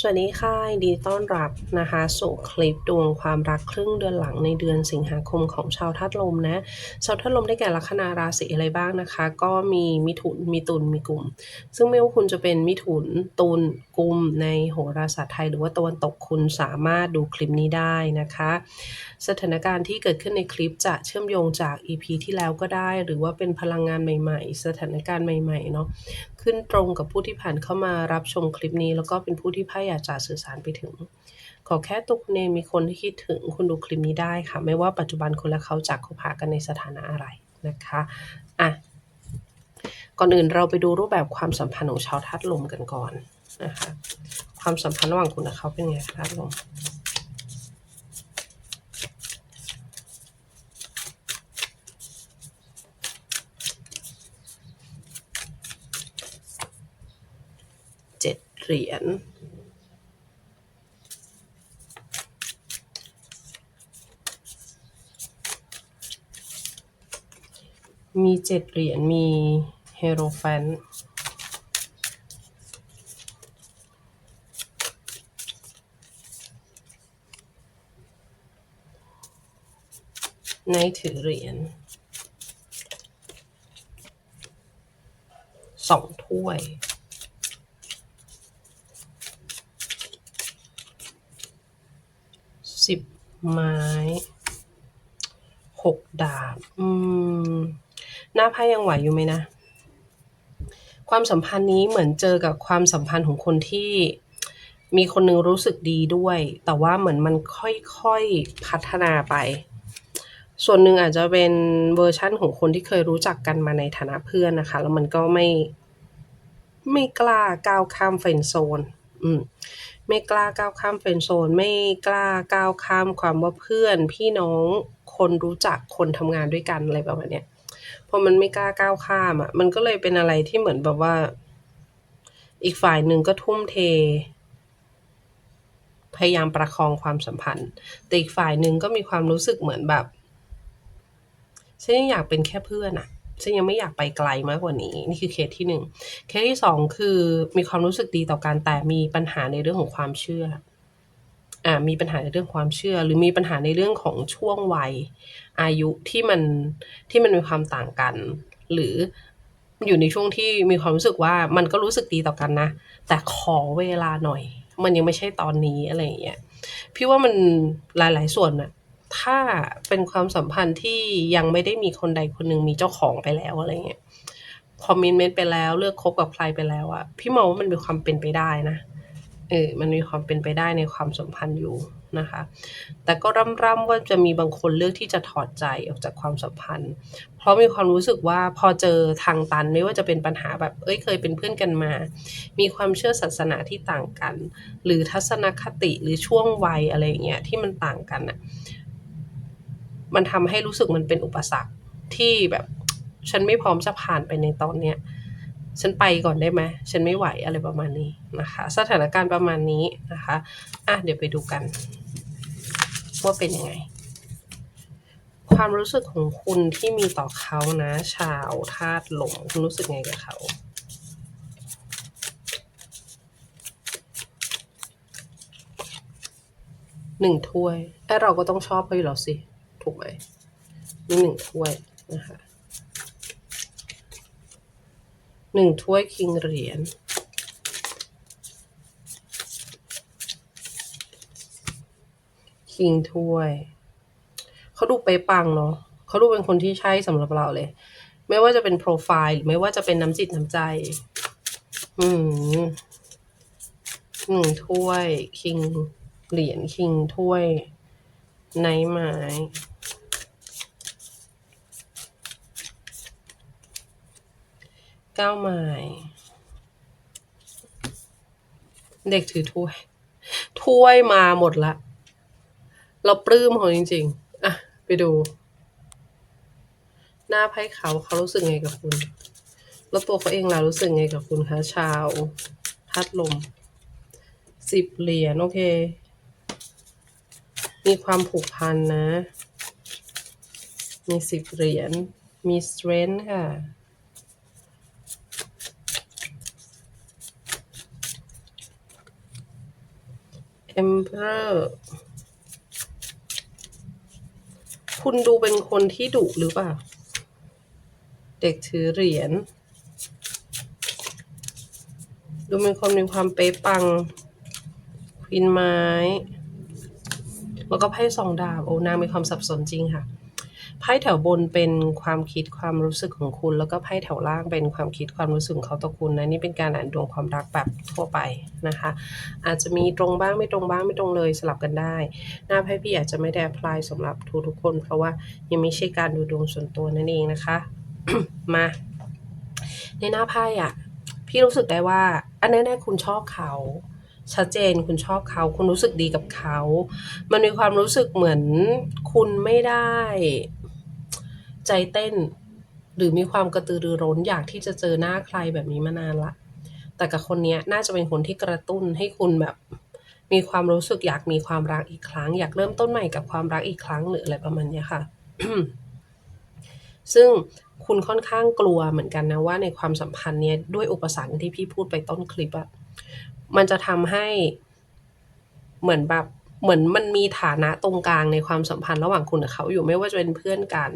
สวัสดีค่ะดีต้อนรับนะคะสู่คลิปดวงความรักครึ่งเดือนหลังในเดือนสิงหาคมของชาวธาตุลมนะชาวธาตุลมได้แก่ลัคนาราศีอะไรบ้างนะคะ ก็มีมิถุนมีตุลมีกลุ่ม ซึ่งไม่ว่าคุณจะเป็นมิถุนตุลกลุ่มในโหราศาสตร์ไทย หรือว่าตะวันตกคุณสามารถดูคลิปนี้ได้นะคะ สถานการณ์ที่เกิดขึ้นในคลิปจะเชื่อมโยงจาก EP ที่แล้วก็ได้ หรือว่าเป็นพลังงานใหม่ ๆ สถานการณ์ใหม่ๆเนาะ ขึ้นตรงกับผู้ที่ผ่านเข้ามารับชมคลิปนี้ แล้วก็เป็นผู้ที่พ่อยากจะสื่อสารไปถึง ขอแค่ตัวคุณเองมีคนที่คิดถึงคุณดูคลิปนี้ได้ค่ะ ไม่ว่าปัจจุบันคุณและเขาจะคบหากันในสถานะอะไรนะคะอะก่อนอื่นเราไปดูรูปแบบความสัมพันธ์ของชาวธาตุลมกันก่อนนะคะความสัมพันธ์ระหว่างคุณและเขาเป็นไงคะธาตุลม เหรียญมีเจ็ดเหรียญ มีเฮโรแฟนในถือเหรียญสองถ้วย สิบไม้หกดาบ อืม หน้าไพ่ยังไหวอยู่ไหมนะ ความสัมพันธ์นี้เหมือนเจอกับความสัมพันธ์ของคนที่มีคนนึงรู้สึกดีด้วย แต่ว่าเหมือนมันค่อยๆพัฒนาไป ส่วนหนึ่งอาจจะเป็นเวอร์ชั่นของคนที่เคยรู้จักกันมาในฐานะเพื่อนนะคะ แล้วมันก็ไม่ไม่กล้าก้าวข้ามเฟนโซน อืม ไม่กล้าก้าวข้ามเฟรนด์โซน ไม่กล้าก้าวข้ามความว่าเพื่อน พี่น้องคนรู้จักคนทำงานด้วยกันอะไรประมาณเนี้ยพอมันไม่กล้าก้าวข้ามอะ มันก็เลยเป็นอะไรที่เหมือนแบบว่า อีกฝ่ายหนึ่งก็ทุ่มเท พยายามประคองความสัมพันธ์ แต่อีกฝ่ายหนึ่งก็มีความรู้สึกเหมือนแบบฉันยังอยากเป็นแค่เพื่อนอะ ฉันยังไม่อยากไปไกลมากกว่านี้ นี่คือเคสที่หนึ่งเคสที่สองคือมีความรู้สึกดีต่อกันแต่มีปัญหาในเรื่องของความเชื่ออ่ามีปัญหาในเรื่องความเชื่อ หรือมีปัญหาในเรื่องของช่วงวัยอายุที่มันที่มันมีความต่างกัน หรืออยู่ในช่วงที่มีความรู้สึกว่ามันก็รู้สึกดีต่อกันนะ แต่ขอเวลาหน่อย มันยังไม่ใช่ตอนนี้อะไรอย่างเงี้ยพี่ว่ามันหลาย ๆ ส่วนน่ะ ถ้าเป็นความสัมพันธ์ที่ยังไม่ได้มีคนใดคนหนึ่งมีเจ้าของไปแล้วอะไรเงี้ยคอมมินเมนต์ไปแล้วเลือกคบกับใครไปแล้วอะพี่มองว่ามันมีความเป็นไปได้นะเออมันมีความเป็นไปได้ในความสัมพันธ์อยู่นะคะ แต่ก็ร่ำๆว่าจะมีบางคนเลือกที่จะถอดใจออกจากความสัมพันธ์ เพราะมีความรู้สึกว่าพอเจอทางตันไม่ว่าจะเป็นปัญหาแบบเอ้ยเคยเป็นเพื่อนกันมา มีความเชื่อศาสนาที่ต่างกัน หรือทัศนคติหรือช่วงวัยอะไรอย่างเงี้ยที่มันต่างกันอะ มันทำให้รู้สึกมันเป็นอุปสรรคที่แบบฉันไม่พร้อมจะผ่านไปในตอนเนี้ยฉันไปก่อนได้ไหมฉันไม่ไหวอะไรประมาณนี้นะคะ สถานการณ์ประมาณนี้นะคะอะเดี๋ยวไปดูกัน ว่าเป็นยังไง ความรู้สึกของคุณที่มีต่อเขานะ ชาวธาตุหลมคุณรู้สึกไงกับเขาหนึ่งถ้วยไอ้เราก็ต้องชอบเขาอยู่แล้วสิ ถูกไหมนี่หนึ่งถ้วยนะคะหนึ่งถ้วยคิงเหรียญคิงถ้วย เขาดูไปปังเนาะเขาดูเป็นคนที่ใช่สำหรับเราเลย ไม่ว่าจะเป็นโปรไฟล์หรือไม่ว่าจะเป็นน้ำจิตน้ำใจ อืมหนึ่งถ้วยคิงเหรียญคิงถ้วยไนไม้ เก้าไม้เด็กถือถ้วย ถ้วยมาหมดละ เราปลื้มเขาจริง ๆ อะ ไปดู หน้าไพ่เขาเขารู้สึกไงกับคุณ แล้วตัวเขาเองล่ะรู้สึกไงกับคุณคะ ชาวทัดลม สิบเหรียญโอเค มีความผูกพันนะ มีสิบเหรียญ มี strength ค่ะ Emperor คุณดูเป็นคนที่ดุหรือเปล่า เด็กถือเหรียญ ดูเป็นคนมีความเป๊ะปัง ควีนไม้ แล้วก็ไพ่สองดาบ โอ้นางมีความสับสนจริงค่ะ ไพ่แถวบนเป็นความคิดความรู้สึกของคุณ แล้วก็ไพ่แถวล่างเป็นความคิดความรู้สึกของเขาต่อคุณนะนี่เป็นการอ่านดวงความรักแบบทั่วไปนะคะ อาจจะมีตรงบ้างไม่ตรงบ้างไม่ตรงเลยสลับกันได้ หน้าไพ่พี่อาจจะไม่ได้ apply สำหรับทุกทุกๆคน เพราะว่ายังไม่ใช่การดูดวงส่วนตัวนั่นเองนะคะ มา ในหน้าไพ่อะพี่รู้สึกได้ว่า อันแน่ๆคุณชอบเขา ชัดเจนคุณชอบเขา คุณรู้สึกดีกับเขา มันมีความรู้สึกเหมือนคุณไม่ได้ ใจเต้น หรือมีความกระตือรือร้นอยากที่จะเจอหน้าใครแบบนี้มานานละ แต่กับคนนี้น่าจะเป็นคนที่กระตุ้นให้คุณแบบ มีความรู้สึกอยากมีความรักอีกครั้ง อยากเริ่มต้นใหม่กับความรักอีกครั้งหรืออะไรประมาณนี้ค่ะ ซึ่งคุณค่อนข้างกลัวเหมือนกันนะว่าในความสัมพันธ์เนี้ยด้วยอุปสรรคที่พี่พูดไปต้นคลิปอะ มันจะทำให้เหมือนแบบเหมือนมันมีฐานะตรงกลางในความสัมพันธ์ระหว่างคุณกับเขาอยู่ไม่ว่าจะเป็นเพื่อนกัน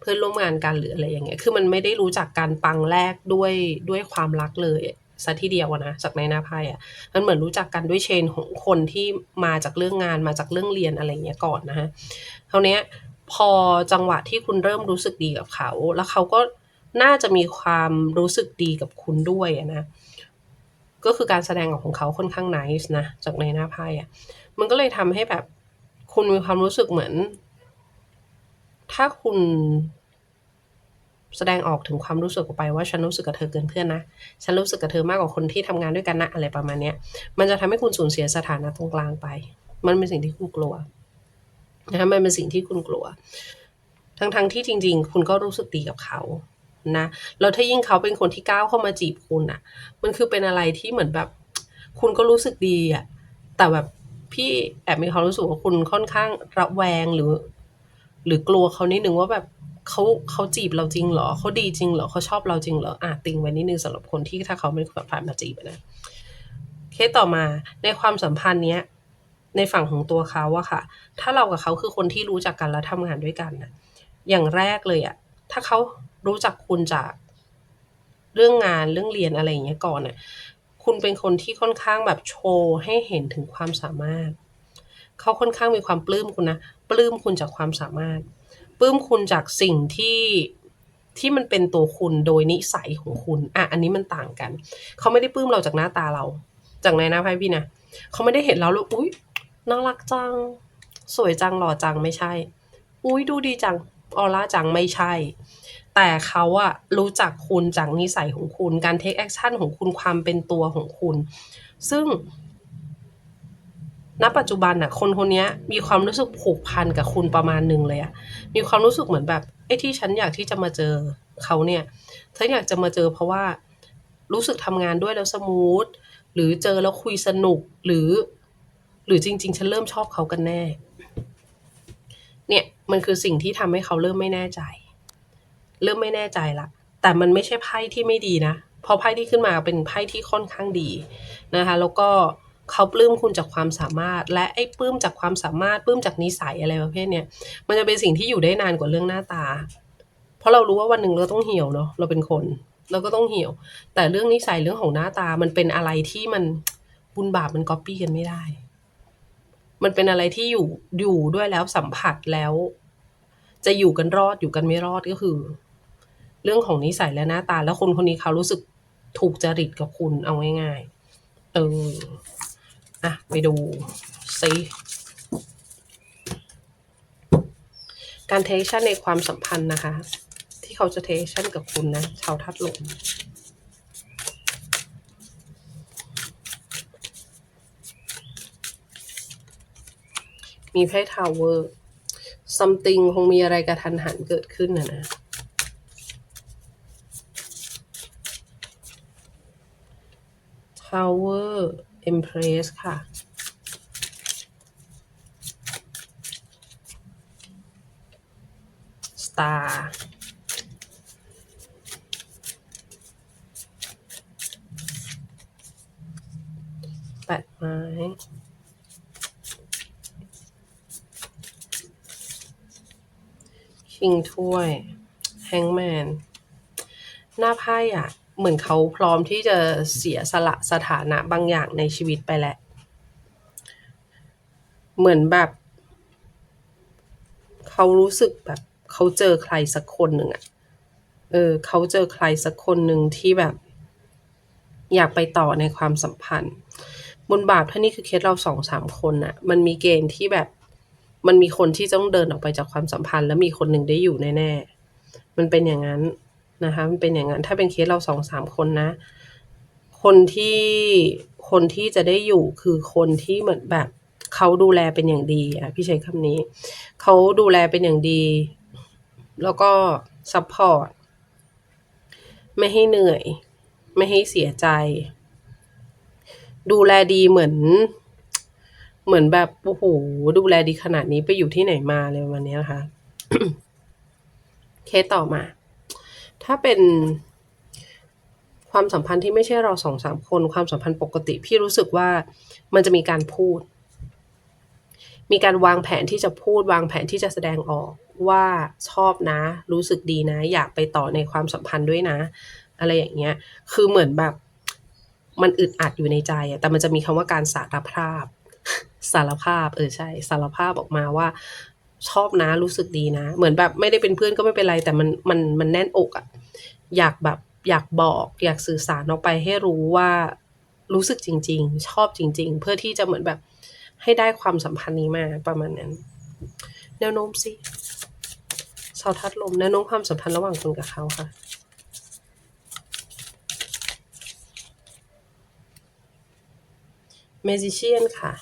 เพื่อนร่วมงานกันหรืออะไรอย่างเงี้ย คือมันไม่ได้รู้จักการปังแรกด้วยด้วยความรักเลยซะทีเดียวนะจากในหน้าไพ่อะมันเหมือนรู้จักกันด้วยเชนของคนที่มาจากเรื่องงานมาจากเรื่องเรียนอะไรเงี้ยก่อนนะฮะเท่าเนี้ยพอจังหวะที่คุณเริ่มรู้สึกดีกับเขา แล้วเขาก็น่าจะมีความรู้สึกดีกับคุณด้วยนะ ก็คือการแสดงออกของเขาค่อนข้าง nice นะจากในหน้าไพ่อะมันก็เลยทำให้แบบคุณมีความรู้สึกเหมือน ถ้าคุณแสดงออกถึงความรู้สึกออกไปว่าฉันรู้สึกกับเธอเกินเพื่อนนะ ฉันรู้สึกกับเธอมากกว่าคนที่ทำงานด้วยกันนะอะไรประมาณเนี้ย มันจะทำให้คุณสูญเสียสถานะตรงกลางไป มันเป็นสิ่งที่คุณกลัวนะคะมันเป็นสิ่งที่คุณกลัว ทั้งๆที่จริง ๆ คุณก็รู้สึกดีกับเขา นะแล้วถ้ายิ่งเขาเป็นคนที่ก้าวเข้ามาจีบคุณอะมันคือเป็นอะไรที่เหมือนแบบ คุณก็รู้สึกดีอะแต่แบบพี่แอบมีความรู้สึกว่าคุณค่อนข้างระแวงหรือ หรือกลัวเขานิดนึงว่าแบบเขาเขาจีบเราจริงเหรอเขาดีจริงเหรอเขาชอบเราจริงเหรออะติงไว้นิดนึงสำหรับคนที่ถ้าเขาไม่ผ่านมาจีบอะนะเคสต่อมาในความสัมพันธ์เนี้ย ในฝั่งของตัวเขาอะค่ะ ถ้าเรากับเขาคือคนที่รู้จักกันและทำงานด้วยกันนะอย่างแรกเลยอะถ้าเขา รู้จักคุณจากเรื่องงานเรื่องเรียนอะไรอย่างเงี้ยก่อนน่ะคุณเป็นคนที่ค่อนข้างแบบโชว์ให้เห็นถึงความสามารถ เขาค่อนข้างมีความปลื้มคุณนะปลื้มคุณจากความสามารถปลื้มคุณจากสิ่งที่ที่มันเป็นตัวคุณโดยนิสัยของคุณ อะ อันนี้มันต่างกัน เขาไม่ได้ปลื้มเราจากหน้าตาเรา จากในหน้าไพ่พี่นะ เขาไม่ได้เห็นเราแล้ว อุ๊ยน่ารักจัง สวยจัง หล่อจัง ไม่ใช่ อุ๊ยดูดีจัง ออร่าจัง ไม่ใช่ แต่เขาอะรู้จักคุณจากนิสัยของคุณ การเทคแอคชั่นของคุณความเป็นตัวของคุณ ซึ่งณปัจจุบันน่ะคนคนนี้มีความรู้สึกผูกพันกับคุณประมาณหนึ่งเลยอะมีความรู้สึกเหมือนแบบไอ้ที่ฉันอยากที่จะมาเจอเขาเนี่ยฉันอยากจะมาเจอเพราะว่ารู้สึกทำงานด้วยแล้วสมูทหรือเจอแล้วคุยสนุกหรือ หรือจริง ๆ ฉันเริ่มชอบเขากันแน่ เนี่ยมันคือสิ่งที่ทำให้เขาเริ่มไม่แน่ใจ เริ่มไม่แน่ใจละ แต่มันไม่ใช่ไพ่ที่ไม่ดีนะเพราะไพ่ที่ขึ้นมาเป็นไพ่ที่ค่อนข้างดีนะคะแล้วก็เขาปลื้มคุณจากความสามารถ และไอ้ปลื้มจากความสามารถปลื้มจากนิสัยอะไรประเภทเนี้ยมันจะเป็นสิ่งที่อยู่ได้นานกว่าเรื่องหน้าตา เพราะเรารู้ว่าวันหนึ่งเราต้องเหี่ยวเนาะเราเป็นคน เราก็ต้องเหี่ยว แต่เรื่องนิสัยเรื่องของหน้าตามันเป็นอะไรที่มันบุญบาปมันก๊อปปี้กันไม่ได้ มันเป็นอะไรที่อยู่อยู่ด้วยแล้วสัมผัสแล้ว จะอยู่กันรอดอยู่กันไม่รอดก็คือ เรื่องของนิสัยและหน้าตา แล้วคนคนนี้เขารู้สึกถูกจริตกับคุณเอาง่ายๆเอออะไปดูซิการเทคชั่นในความสัมพันธ์นะคะ ที่เขาจะเทคชั่นกับคุณนะชาวทัดลมมีไพ่ทาวเวอร์ something คงมีอะไรกระทันหันเกิดขึ้นนะนะ Power Empress ค่ะ Star แปดไม้คิงถ้วย แฮงแมน หน้าไพ่อะ เหมือนเขาพร้อมที่จะเสียสละสถานะบางอย่างในชีวิตไปแล้ว เหมือนแบบเขารู้สึกแบบเขาเจอใครสักคนหนึ่งอะเออเขาเจอใครสักคนหนึ่งที่แบบ อยากไปต่อในความสัมพันธ์ บนบาปถ้านี่คือเคสเราสองสามคนน่ะมันมีเกณฑ์ที่แบบมันมีคนที่ต้องเดินออกไปจากความสัมพันธ์ แล้วมีคนหนึ่งได้อยู่แน่ๆมันเป็นอย่างนั้น นะคะมันเป็นอย่างนั้นถ้าเป็นเคสเราสองสามคนนะ คนที่คนที่จะได้อยู่คือคนที่เหมือนแบบเขาดูแลเป็นอย่างดีอะพี่ใช้คำนี้เขาดูแลเป็นอย่างดี แล้วก็ซัพพอร์ตไม่ให้เหนื่อย ไม่ให้เสียใจ ดูแลดีเหมือนเหมือนแบบโอ้โหดูแลดีขนาดนี้ไปอยู่ที่ไหนมาเลยวันนี้นะคะ เคสต่อมา ถ้าเป็นความสัมพันธ์ที่ไม่ใช่เราสองสามคน ความสัมพันธ์ปกติพี่รู้สึกว่ามันจะมีการพูด มีการวางแผนที่จะพูดวางแผนที่จะแสดงออกว่าชอบนะ รู้สึกดีนะ อยากไปต่อในความสัมพันธ์ด้วยนะ อะไรอย่างเงี้ย คือเหมือนแบบมันอึดอัดอยู่ในใจอะแต่มันจะมีคำว่าการสารภาพ สารภาพ เออใช่ สารภาพออกมาว่า ชอบนะรู้สึกดีนะ เหมือนแบบไม่ได้เป็นเพื่อนก็ไม่เป็นไร แต่มันมันมันแน่นอกอะอยากแบบอยากบอก อยากสื่อสารออกไปให้รู้ว่ารู้สึกจริง ๆ ชอบจริง ๆ เพื่อที่จะเหมือนแบบให้ได้ความสัมพันธ์นี้มาประมาณนั้น แนวโน้มสิชาวทัดลมแนวโน้มความสัมพันธ์ระหว่างคุณกับเขาค่ะเมจิเชียนค่ะ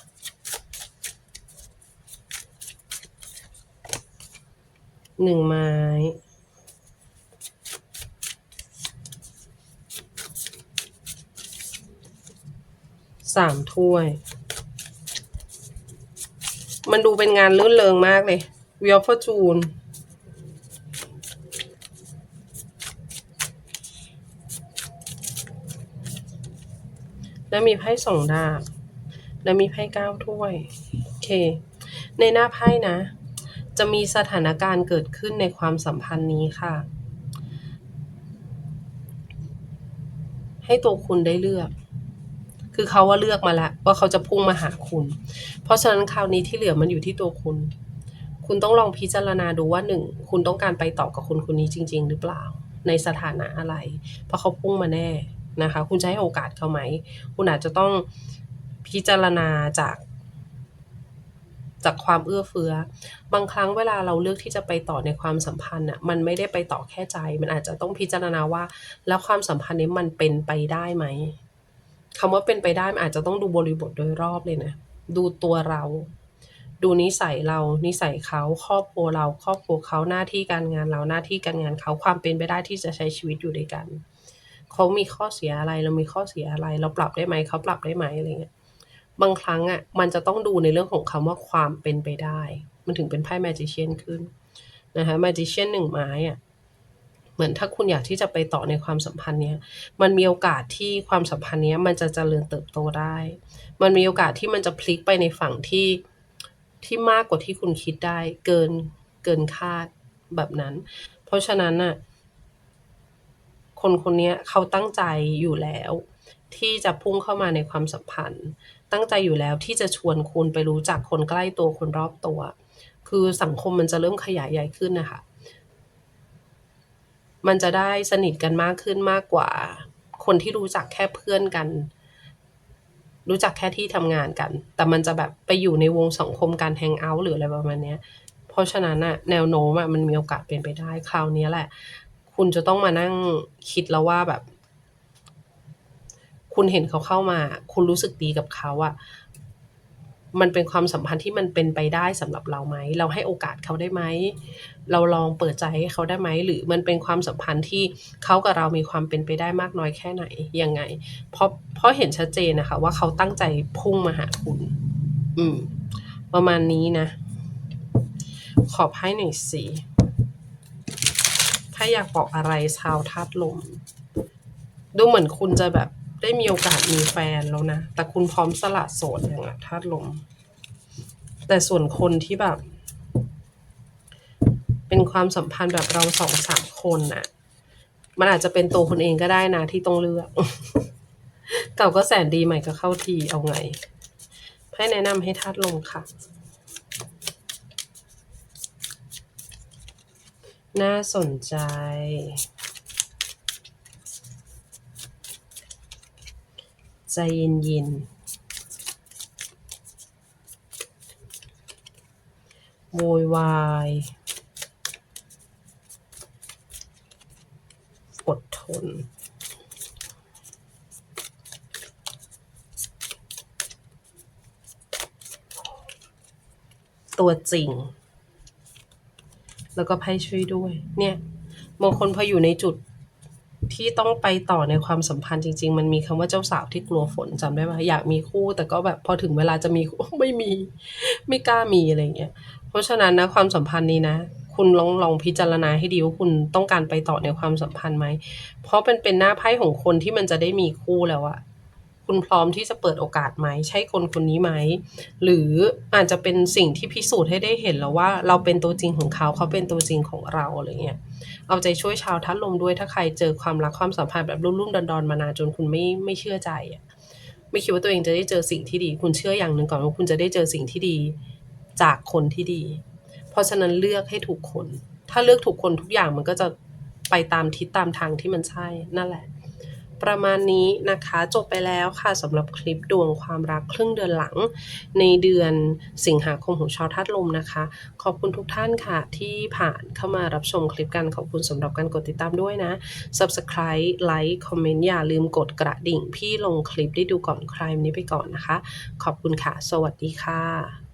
หนึ่งไม้ สามถ้วย มันดูเป็นงานลื่นเริงมากเลยวิอฟอร์จูนแล้วมีไพ่สองดาบ แล้วมีไพ่เก้าถ้วย โอเค ในหน้าไพ่นะ จะมีสถานการณ์เกิดขึ้นในความสัมพันธ์นี้ค่ะ ให้ตัวคุณได้เลือก คือเขาว่าเลือกมาแล้วว่าเขาจะพุ่งมาหาคุณ เพราะฉะนั้นคราวนี้ที่เหลือมันอยู่ที่ตัวคุณ คุณต้องลองพิจารณาดูว่าหนึ่งคุณต้องการไปต่อกับคนคนนี้จริง ๆ หรือเปล่า ในสถานะอะไร เพราะเขาพุ่งมาแน่นะคะ คุณจะให้โอกาสเขาไหม คุณอาจจะต้องพิจารณาจาก จากความเอื้อเฟื้อ บางครั้งเวลาเราเลือกที่จะไปต่อในความสัมพันธ์น่ะมันไม่ได้ไปต่อแค่ใจ มันอาจจะต้องพิจารณาว่า แล้วความสัมพันธ์นี้มันเป็นไปได้ไหมคำว่าเป็นไปได้มันอาจจะต้องดูบริบทโดยรอบเลยนะดูตัวเรา ดูนิสัยเรานิสัยเขาครอบครัวเราครอบครัวเขาหน้าที่การงานเราหน้าที่การงานเขาความเป็นไปได้ที่จะใช้ชีวิตอยู่ด้วยกันเขามีข้อเสียอะไรเรามีข้อเสียอะไร เราปรับได้ไหมเขาปรับได้ไหมอะไรเงี้ย บางครั้งอะมันจะต้องดูในเรื่องของคำว่าความเป็นไปได้ มันถึงเป็นไพ่ Magician ขึ้นนะคะ Magician หนึ่งไม้อะเหมือนถ้าคุณอยากที่จะไปต่อในความสัมพันธ์เนี้ยมันมีโอกาสที่ความสัมพันธ์เนี้ยมันจะเจริญเติบโตได้ มันมีโอกาสที่มันจะพลิกไปในฝั่งที่ที่มากกว่าที่คุณคิดได้ เกินเกินคาดแบบนั้น เพราะฉะนั้นน่ะคนคนนี้เขาตั้งใจอยู่แล้ว ที่จะพุ่งเข้ามาในความสัมพันธ์ ตั้งใจอยู่แล้วที่จะชวนคุณไปรู้จักคนใกล้ตัวคนรอบตัว คือสังคมมันจะเริ่มขยายใหญ่ขึ้นนะคะมันจะได้สนิทกันมากขึ้นมากกว่า คนที่รู้จักแค่เพื่อนกัน รู้จักแค่ที่ทำงานกัน แต่มันจะแบบไปอยู่ในวงสังคมการแฮงเอาท์หรืออะไรประมาณนี้เพราะฉะนั้นอะแนวโน้มอะมันมีโอกาสเป็นไปได้คราวนี้แหละ คุณจะต้องมานั่งคิดแล้วว่าแบบ คุณเห็นเขาเข้ามา คุณรู้สึกดีกับเขาอะมันเป็นความสัมพันธ์ที่มันเป็นไปได้สำหรับเราไหม เราให้โอกาสเขาได้ไหม เราลองเปิดใจให้เขาได้ไหม หรือมันเป็นความสัมพันธ์ที่เขากับเรามีความเป็นไปได้มากน้อยแค่ไหน ยังไง เพราะเพราะเห็นชัดเจนนะคะ ว่าเขาตั้งใจพุ่งมาหาคุณ อืม ประมาณนี้นะ ขอไพ่หน่อยสิถ้าอยากบอกอะไรชาวธาตุลม ดูเหมือนคุณจะแบบ ได้มีโอกาสมีแฟนแล้วนะ แต่คุณพร้อมสละโสดอย่างอะธาตุลม แต่ส่วนคนที่แบบ เป็นความสัมพันธ์แบบเราสองสามคนน่ะ มันอาจจะเป็นตัวคนเองก็ได้นะที่ต้องเลือก เก่าก็แสนดีใหม่ก็เข้าทีเอาไงให้แนะนำให้ธาตุลมค่ะ น่าสนใจ ใจ เย็นๆ โวยวาย อดทน ตัวจริง แล้วก็ไพ่ช่วยด้วย เนี่ยบางคนพออยู่ในจุด ที่ต้องไปต่อในความสัมพันธ์จริง ๆ มันมีคำว่าเจ้าสาวที่กลัวฝนจำได้ไหมอยากมีคู่ แต่ก็แบบพอถึงเวลาจะมีคู่ไม่มี ไม่กล้ามีอะไรเงี้ยเพราะฉะนั้นนะความสัมพันธ์นี้นะ คุณลองลองพิจารณาให้ดีว่าคุณต้องการไปต่อในความสัมพันธ์ไหมเพราะเป็นเป็นหน้าไพ่ของคนที่มันจะได้มีคู่แล้วอะ คุณพร้อมที่จะเปิดโอกาสไหม ใช่คนคนนี้ไหม หรืออาจจะเป็นสิ่งที่พิสูจน์ให้ได้เห็นแล้วว่าเราเป็นตัวจริงของเขา เขาเป็นตัวจริงของเราอะไรเงี้ย เอาใจช่วยชาวทัดลมด้วยถ้าใครเจอความรักความสัมพันธ์แบบรุ่มๆดอนๆมานานจนคุณไม่ไม่เชื่อใจอะไม่คิดว่าตัวเองจะได้เจอสิ่งที่ดี คุณเชื่ออย่างหนึ่งก่อนว่าคุณจะได้เจอสิ่งที่ดีจากคนที่ดี เพราะฉะนั้นเลือกให้ถูกคน ถ้าเลือกถูกคนทุกอย่างมันก็จะไปตามทิศตามทางที่มันใช่นั่นแหละ ประมาณนี้นะคะจบไปแล้วค่ะสำหรับคลิปดวงความรักครึ่งเดือนหลัง ในเดือนสิงหาคมของชาวธาตุลมนะคะ ขอบคุณทุกท่านค่ะที่ผ่านเข้ามารับชมคลิปกันขอบคุณสำหรับการกดติดตามด้วยนะ Subscribe ไลค์คอมเมนต์อย่าลืมกดกระดิ่ง พี่ลงคลิปได้ดูก่อนใครวันนี้ไปก่อนนะคะ ขอบคุณค่ะ สวัสดีค่ะ